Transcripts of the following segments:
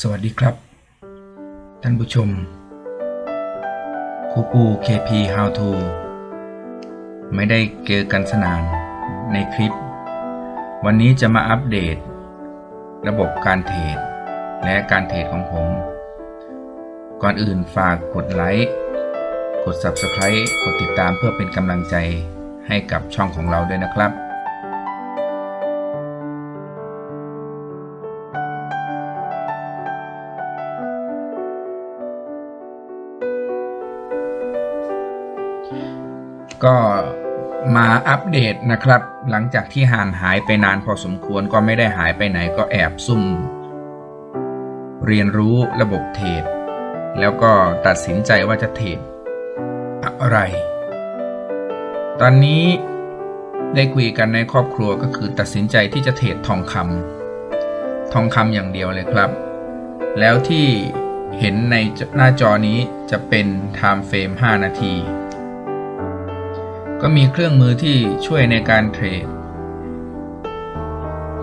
สวัสดีครับ ท่านผู้ชมครูปู KP How to ไม่ได้เจอกันสนานในคลิป วันนี้จะมาอัปเดต ระบบการเทรดและการเทรดของผม ก่อนอื่นฝากกดไลค์กด Subscribe กดติดตามเพื่อเป็นกำลังใจให้กับช่องของเราด้วยนะครับ ก็มาอัปเดตนะครับ หลังจากที่ห่างหายไปนานพอสมควรก็ไม่ได้หายไปไหนก็แอบซุ่ม เรียนรู้ระบบเทรดแล้วก็ตัดสินใจว่าจะเทรดอะไร ตอนนี้ได้คุยกันในครอบครัวก็คือตัดสินใจที่จะเทรดทองคำทองคำอย่างเดียวเลยครับ แล้วที่เห็นในหน้าจอนี้จะเป็น time frame 5นาที ก็มีเครื่องมือที่ช่วยในการเทรด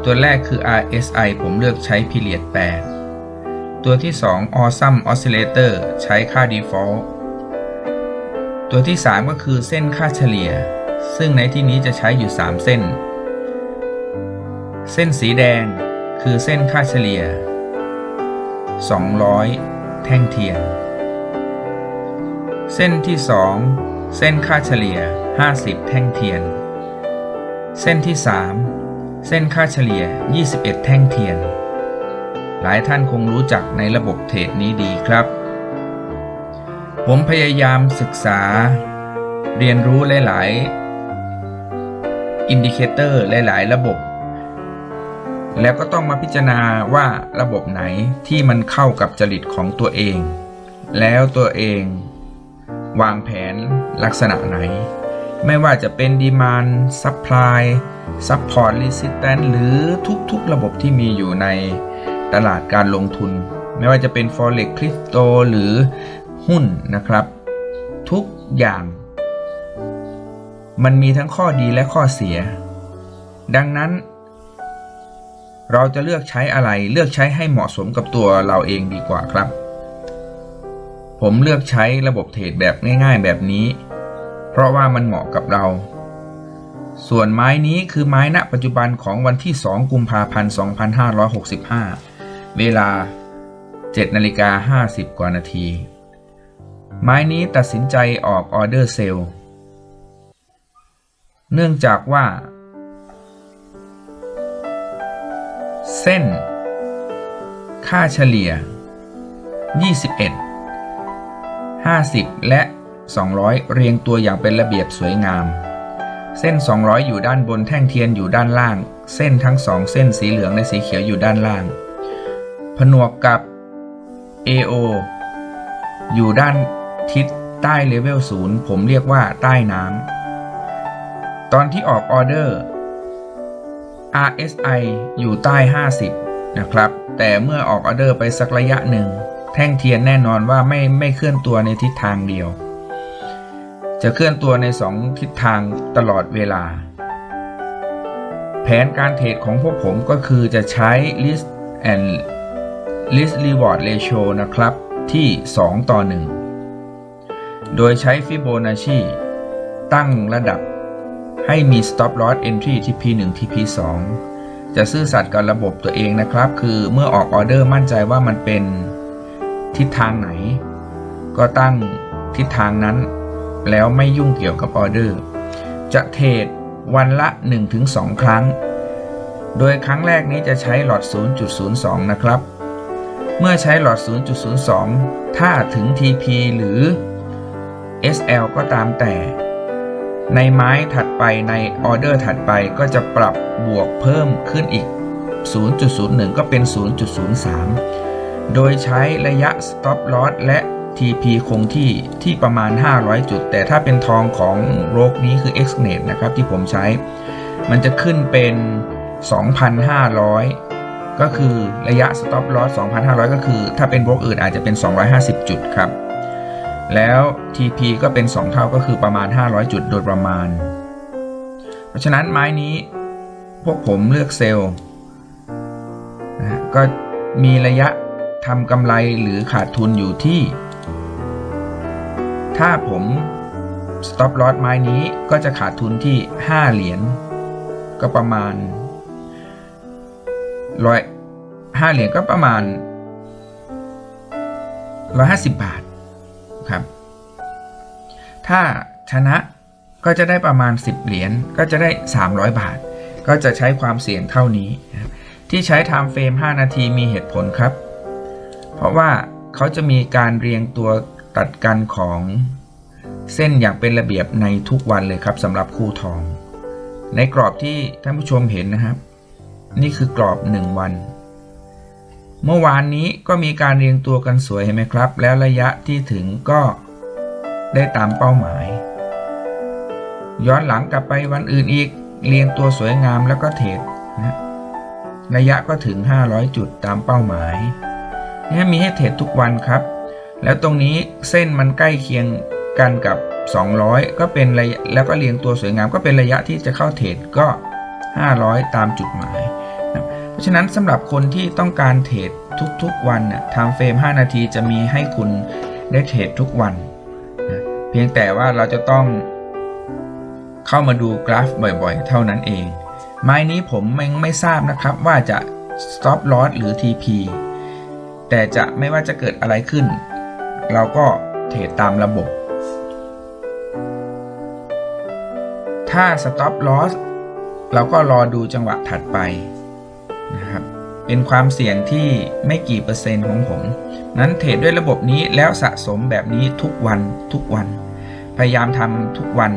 ตัวแรกคือ RSI ผมเลือกใช้ Period 8 ตัวที่ 2 Awesome Oscillator ใช้ค่า Default ตัวที่ 3 ก็คือเส้นค่าเฉลี่ย ซึ่งในที่นี้จะใช้อยู่ 3 เส้น เส้นสีแดงคือเส้นค่าเฉลี่ย 200 แท่งเทียน เส้นที่ 2 เส้นค่าเฉลี่ย 50 แท่งเทียน เส้นที่ 3 เส้นค่าเฉลี่ย 21 แท่งเทียน หลายท่านคงรู้จักในระบบเทรดนี้ดีครับ ผมพยายามศึกษา เรียนรู้หลาย ๆ อินดิเคเตอร์หลาย ๆ ระบบ แล้วก็ต้องมาพิจารณาว่าระบบไหนที่มันเข้ากับจริตของตัวเอง แล้วตัวเองวางแผนลักษณะไหน ไม่ว่าจะเป็น Demand Supply Support Resistance หรือทุกๆระบบที่มีอยู่ในตลาดการลงทุน ไม่ว่าจะเป็น Forex Crypto หรือหุ้นนะครับ ทุกอย่าง มันมีทั้งข้อดีและข้อเสีย ดังนั้น เราจะเลือกใช้อะไรเลือกใช้ให้เหมาะสมกับตัวเราเองดีกว่าครับ ผมเลือกใช้ระบบเทรดแบบง่าย ๆ แบบนี้ เพราะว่ามันเหมาะกับเรา ส่วนไม้นี้คือไม้ณปัจจุบันของวันที่ 2 กุมภาพันธ์ 2565 เวลา 7นาฬิกา50 กว่านาที ไม้นี้ตัดสินใจออกออเดอร์เซลล์ เนื่องจากว่า เส้น ค่าเฉลี่ย 21 50 และ 200 เรียงตัวอย่างเป็นระเบียบสวยงาม เส้น 200 อยู่ด้านบนแท่งเทียนอยู่ด้านล่าง เส้นทั้งสองเส้นสีเหลืองและสีเขียวอยู่ด้านล่าง ผนวกกับ AO อยู่ด้านทิศใต้เลเวล0ผมเรียกว่าใต้น้ำ ตอนที่ออกออเดอร์ RSI อยู่ใต้ 50 นะครับ แต่เมื่อออกออเดอร์ไปสักระยะหนึ่ง แท่งเทียนแน่นอนว่าไม่ไม่เคลื่อนตัวในทิศทางเดียว จะเคลื่อนตัวใน2ทิศทางตลอดเวลา แผนการเทรดของพวกผมก็คือจะใช้ list and list reward ratio นะครับ ที่ 2 ต่อ 1 โดยใช้ Fibonacci ตั้งระดับให้มี stop loss entry ที่ P1 ที่ P2 จะซื่อสัตย์กับระบบตัวเองนะครับ คือเมื่อออกออเดอร์มั่นใจว่ามันเป็นทิศทางไหน ก็ตั้งทิศทางนั้น แล้วไม่ยุ่งเกี่ยวกับออเดอร์ จะเทรดวันละ 1-2 ครั้ง โดยครั้งแรกนี้จะใช้หลอด 0.02 นะครับ เมื่อใช้หลอด 0.02 ถ้าถึง TP หรือ SL ก็ตามแต่ ในไม้ถัดไปในออเดอร์ถัดไปก็จะปรับบวกเพิ่มขึ้นอีก 0.01 ก็เป็น 0.03 โดยใช้ระยะ stop loss และ TP คงที่ที่ประมาณ 500 จุด แต่ถ้าเป็นทองของโรกนี้คือ Xnet นะครับที่ผมใช้ มันจะขึ้นเป็น 2,500 ก็คือระยะ stop loss 2,500 ก็คือ ถ้าเป็นบล็อกอื่นอาจจะเป็น 250 จุดครับ แล้ว TP ก็เป็น 2 เท่าก็คือประมาณ 500 จุดโดยประมาณ เพราะฉะนั้นไม้นี้พวกผมเลือกเซลล์นะก็มีระยะทำกำไรหรือขาดทุนอยู่ที่ ถ้าผม stop loss ไม้นี้ก็จะขาดทุนที่ 5 เหรียญก็ประมาณร้อยห้าเหรียญก็ประมาณ150บาทครับ ถ้าชนะก็จะได้ประมาณ 10 เหรียญก็จะได้ 300 บาท ก็จะใช้ความเสี่ยงเท่านี้ ที่ใช้ time frame 5นาทีมีเหตุผลครับ เพราะว่าเขาจะมีการเรียงตัว ตัดกันของเส้นอย่างเป็นระเบียบในทุกวันเลยครับสำหรับคู่ทอง ในกรอบที่ท่านผู้ชมเห็นนะครับ นี่คือกรอบ 1 วัน เมื่อวานนี้ก็มีการเรียงตัวกันสวยเห็นไหมครับ แล้วระยะที่ถึงก็ได้ตามเป้าหมาย ย้อนหลังกลับไปวันอื่นอีกเรียงตัวสวยงามแล้วก็เทรดนะระยะก็ถึง 500 จุดตามเป้าหมายนี่มีให้เทรดทุกวันครับ แล้วตรงนี้เส้นมันใกล้เคียงกันกับ 200 ก็เป็นระยะแล้วก็เรียงตัวสวยงามก็เป็นระยะที่จะเข้าเทรดก็ 500 ตามจุดหมายนะเพราะฉะนั้นสำหรับคนที่ต้องการเทรดทุกๆวันนะทม์เฟรม 5 นาทีจะมีให้คุณได้เทรดทุกวันนะเพียงแต่ว่าเราจะต้องเข้ามาดูกราฟบ่อยๆ เท่านั้นเอง ไม้นี้ผมยังไม่ทราบนะครับว่าจะ stop loss หรือ TP แต่จะไม่ว่าจะเกิดอะไรขึ้น เราก็เทรดตามระบบ ถ้า stop loss เราก็รอดูจังหวะถัดไปนะครับ เป็นความเสี่ยงที่ไม่กี่เปอร์เซ็นต์ของผม นั้นเทรดด้วยระบบนี้แล้วสะสมแบบนี้ทุกวันทุกวัน พยายามทำทุกวัน